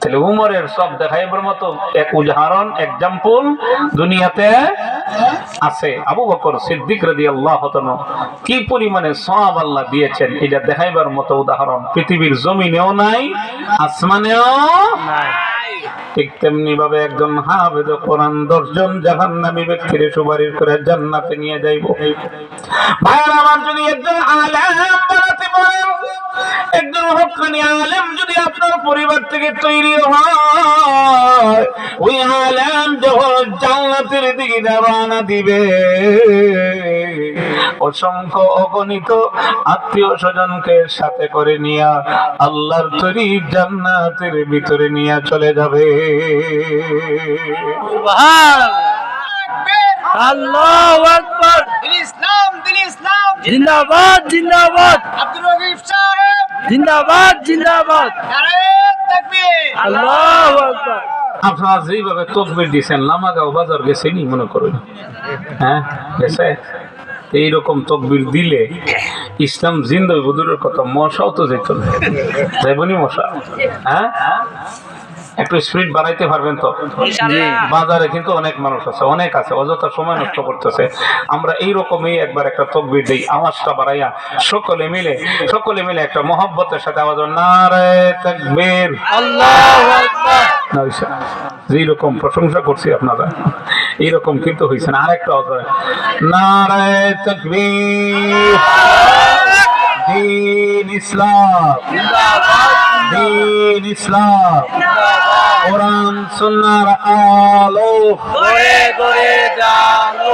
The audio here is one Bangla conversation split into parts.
তাহলে উমরের সব দেখাইবার মতো, এক উদাহরণ এক্সাম্পল দুনিয়াতে আছে। আবু বকর সিদ্দিক রাদি আল্লাহ কি পরিমাণে সব আল্লাহ দিয়েছেন, এটা দেখাইবার মতো উদাহরণ। পৃথিবীর জমিনেও নাই, আসমানেও ঠিক তেমনি ভাবে একজন হাফেজ কোরআন দশজন জাহান্নামী ব্যক্তির সুপারিশ করে জান্নাতে নিয়ে যাইব। ভাইয়ের, আমার যদি একজন আলেম একজন হকানি আলেম যদি আপনার পরিবার থেকে তৈরি হয় ওই আলেম যখন জান্নাতের দিকে রওনা দিবে অসংখ্য অগণিত আত্মীয় স্বজনকে সাথে করে নিয়া আল্লাহর তৈরি জান্নাতের ভিতরে নিয়ে চলে যাবে। আল্লাহু আকবার। ইসলাম দিল ইসলাম। জিন্দাবাদ জিন্দাবাদ। আব্দুল রহিম সাহেব। জিন্দাবাদ জিন্দাবাদ। আল্লাহু আকবার। আপনারা যেইভাবে তকবির দিচ্ছেন লামাগাঁও বাজার গেছেনি মনে করুন? হ্যাঁ গেছে? এইরকম তকবির দিলে ইসলাম জিন্দা বদুরের কথা মশাও তো যেত না। যাইবনি মশা? হ্যাঁ? একটু স্পিড বাড়াইতে পারবেন তো? বাজারে কিন্তু অনেক মানুষ আছে অনেক আছে অযথা সময় নষ্ট করতেছে। আমরা এই রকমই একবার একটা তকবির দিই আওয়াজটা বাড়াইয়া সকলে মিলে সকলে মিলে একটা মহব্বতের সাথে আওয়াজ নারে তাকবীর। না। প্রশংসা করছি আপনারা এইরকম কিন্তু হয়েছে না। আরেকটা অজয় নারায় তকবীর। দিন ইসলাম। দিন ইসলাম। কোরআন সুন্নার আলো। গড়ে গড়ে জানো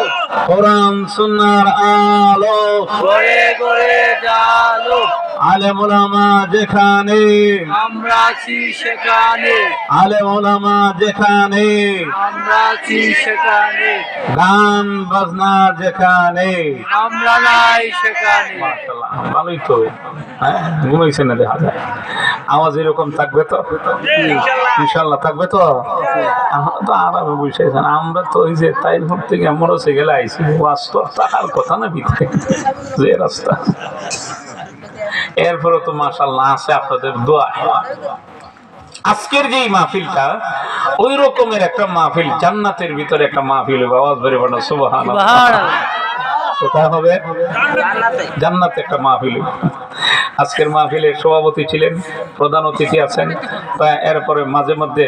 কোরআন সুন্নার আলো। গড়ে গড়ে জানো আলেম যেখানে। আমরা আছি সেখানে। আলেম যেখানে। আমরা আছি সেখানে। গান বাজনা যেখানে। আমরা নাই সেখানে। ভালোই তো। হ্যাঁ ঘুমাইছে না দেখা যায়। আওয়াজ এরকম থাকবে তো? ইনশাল্লাহ থাকবে তো? আমরা তো আরামে বসেছেন। আমরা তো ওই যে তাই থেকে মরসে গেলে আইসি বাস্তব থাকার কথা না ভিতরে। যে রাস্তা। এরপরে তো মাশাল্লাহ আছে আপনাদের দোয়া। আজকের যেই মাহফিলটা ওই রকমের একটা মাহফিল জান্নাতের ভিতরে একটা মাহফিল আওয়াজ বেড়ে বানো সুবহান সুবহানাল্লাহ। কোথায় হবে? জান্নাতে। একটা মাহফিল আজকের মাহফিলের সভাপতি ছিলেন প্রধান অতিথি আছেন তা এরপরে মাঝে মধ্যে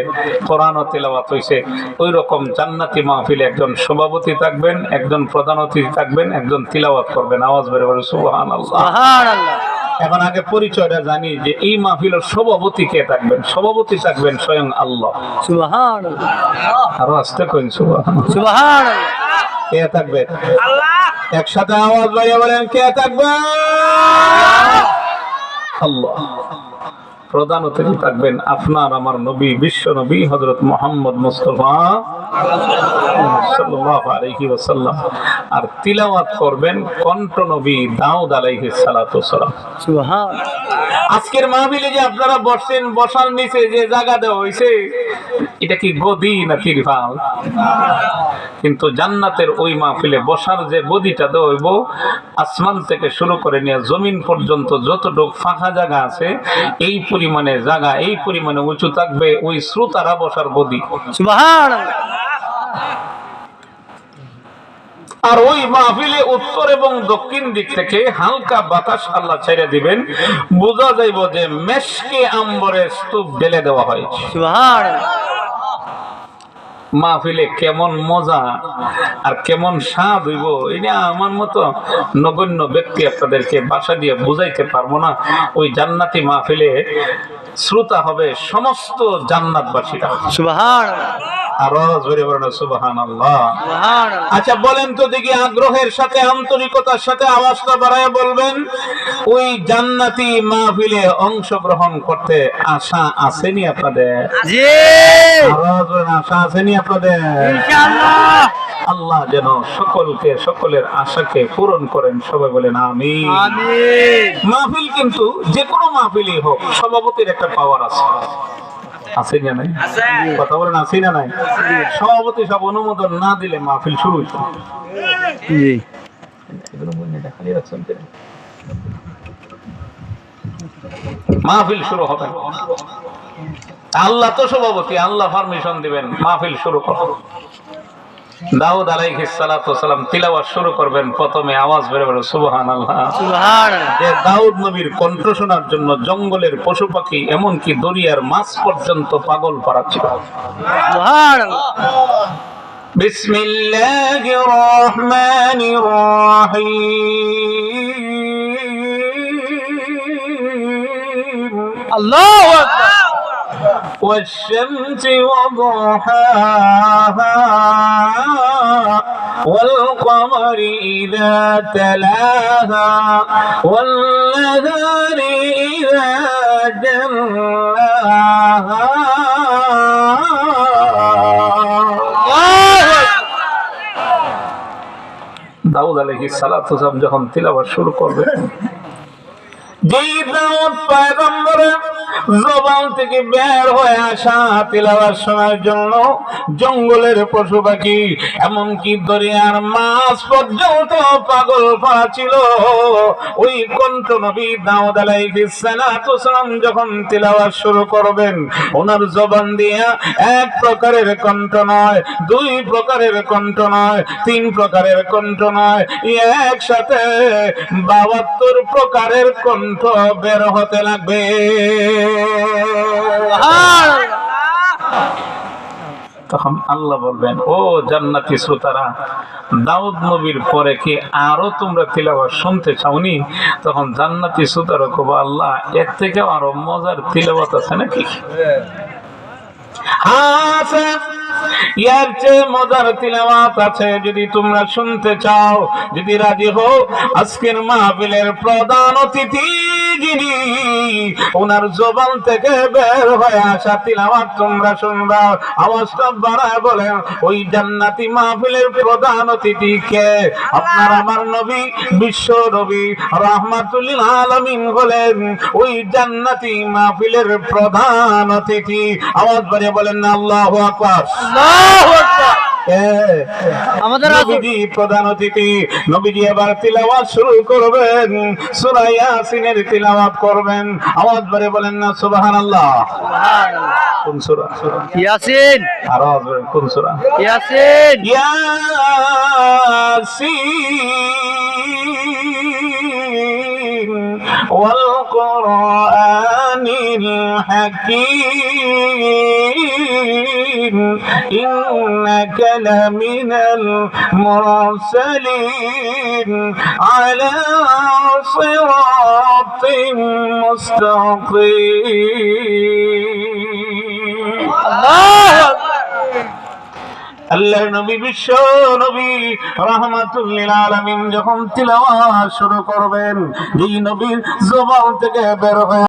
কোরআন তেলাওয়াত হয়েছে ওই রকম জান্নাতি মাহফিলে একজন সভাপতি থাকবেন একজন প্রধান অতিথি থাকবেন একজন তিলাওয়াত করবেন। আওয়াজ বেড়ে বেড়ে সুবহান আল্লাহ এখন আগে পরিচয়টা জানি যে এই মাহফিলের সভাপতি কে থাকবেন? সভাপতি থাকবেন স্বয়ং আল্লাহ। আরও আসতে কইন সুবহান কে থাকবে? একসাথে আওয়াজ বাড়িয়ে বলেন কে থাকবে? আল্লাহ। প্রধান অতিথি থাকবেন আপনার আমার নবী বিশ্ব নবী হজরত মোহাম্মদ মুস্তফা। সাল্লাল্লাহু আলাইহি ওয়াসাল্লাম। আর তিলাওয়াত করবেন কণ্ঠ নবী দাউদ আলাইহিস সালাতু আজকের মাহফিলে যে আপনারা বসেন বসার নিচে যে জায়গা দেওয়া হয়েছে এটা কি গদি না তিরফাল কিন্তু জান্নাতের ওই মাহফিলে বসার যে গদিটা দেওয়া হইব আসমান থেকে শুরু করে নিয়ে জমিন পর্যন্ত যতটুক ফাঁকা জায়গা আছে এই পরিমাণে জায়গা এই পরিমাণে উঁচু থাকবে ওই শ্রোতারা বসার গদি। সুবহানাল্লাহ আর ওই মাহফিলে উত্তর এবং দক্ষিণ দিক থেকে হালকা বাতাস আল্লাহ ছেড়ে দিবেন। বোঝা যাইব যে মেশকে আম্বরে স্তূপ ঢেলে দেওয়া হয়েছে। মাহফিলে কেমন মজা আর কেমন স্বাদ হইব এটা আমার মতো নগণ্য ব্যক্তি আপনাদেরকে বাসা দিয়ে বুঝাইতে পারব না। ওই জান্নাতি মাহফিলে শ্রোতা হবে সমস্ত জান্নাতবাসীরা। আরও জোরে বলেন সুবহান আল্লাহ আচ্ছা বলেন তো দেখি আগ্রহের সাথে আন্তরিকতার সাথে আওয়াজটা বাড়ায় বলবেন ওই জান্নাতি মাহফিলে অংশগ্রহণ করতে আশা আসেনি আপনাদের? আশা আসেনি আপনাদের? আল্লাহ যেন সকলকে সকলের আশাকে পূরণ করেন সবাই বলেন আমি মাহফিল কিন্তু যে কোনো মাহফিলই হোক সভাপতির একটা পাওয়ার আছে। আছে না নাই কথা বলেন আছে না নাই সভাপতি সব অনুমোদন না দিলে মাহফিল শুরু হইতো। জি? মাহফিল শুরু হবে। আল্লাহ তো সভাপতি আল্লাহ পারমিশন দিবেন মাহফিল শুরু করো। দাউদ আলাইহিস সালাতু সালাম তিলাওয়াত শুরু করবেন প্রথমে আওয়াজ বের বের সুবহানাল্লাহ। সুবহানাল্লাহ। যে দাউদ নবীর কণ্ঠ শোনার জন্য জঙ্গলের পশু পাখি এমনকি দরিয়ার মাছ পর্যন্ত পাগল পারা ছিল। সুবহানাল্লাহ। বিসমিল্লাহির রহমানির রহিম। আল্লাহু আকবার। والشمس وضحاها والقمر إذا تلاها والنهار إذا جلاها দাউদ আলাইহিস সালাতু ওয়াসালাম যখন তিলাওয়াত শুরু করবে যেই দাউদ পয়গম্বরের জবান থেকে বের হয়ে আসা তিলাওয়াত শোনার জন্য জঙ্গলের পশু পাখি, এমনকি দরিয়ার মাছ পর্যন্ত পাগল করা ছিল। ওই কণ্ঠ নবী দাউদ যখন শুরু করবেন, ওনার জবান দিয়ে এক প্রকারের কণ্ঠ নয়, দুই প্রকারের কণ্ঠ নয়, তিন প্রকারের কণ্ঠ নয়, একসাথে বাহাত্তর প্রকারের কণ্ঠ বের হতে লাগবে। তখন আল্লাহ বলবেন ও জান্নাতি শ্রোতারা দাউদ নবীর পরে কি আরও তোমরা তিলাবাত শুনতে চাওনি? তখন জান্নাতি শ্রোতারা কব আল্লাহ এর থেকে আরও মজার তিলাবাত আছে নাকি? আছে ইয়ার চেয়ে মজার তিলাওয়াত আছে, যদি তোমরা শুনতে চাও, যদি রাজি হও, আজকের মাহফিলের প্রধান অতিথি যিনি, ওনার জবান থেকে বের হয়ে আসা তিলাওয়াত তোমরা শুনবা। আওয়াজটা বাড়ায় বলেন, ওই জান্নাতি মাহফিলের প্রধান অতিথি কে? আপনার আমার নবী, বিশ্ব নবী আলামিন বলেন ওই জান্নাতি মাহফিলের প্রধান অতিথি। আওয়াজ বাড়িয়ে বলেন আকবার? আমাদের নবীজি প্রধান অতিথি নবীজি এবার তিলাওয়াত শুরু করবেন। সূরা ইয়াসিনের তিলাওয়াত করবেন। আওয়াজ ধরে বলেন না সুবহানাল্লাহ। সুবহানাল্লাহ। কোন সূরা? ইয়াসিন। আর আওয়াজ কোন সূরা? ইয়াসিন। ইয়াসিন। ওয়াল কুরআন। الحكيم إنك لمن المرسلين على صراط مستقيم আল্লাহু আকবার আল্লাহ নবী বিশ্ব নবী রহমাতুল্লিল আলামিন যখন তিলাওয়াত শুরু করবেন যেই নবীর জবান থেকে বের হয়ে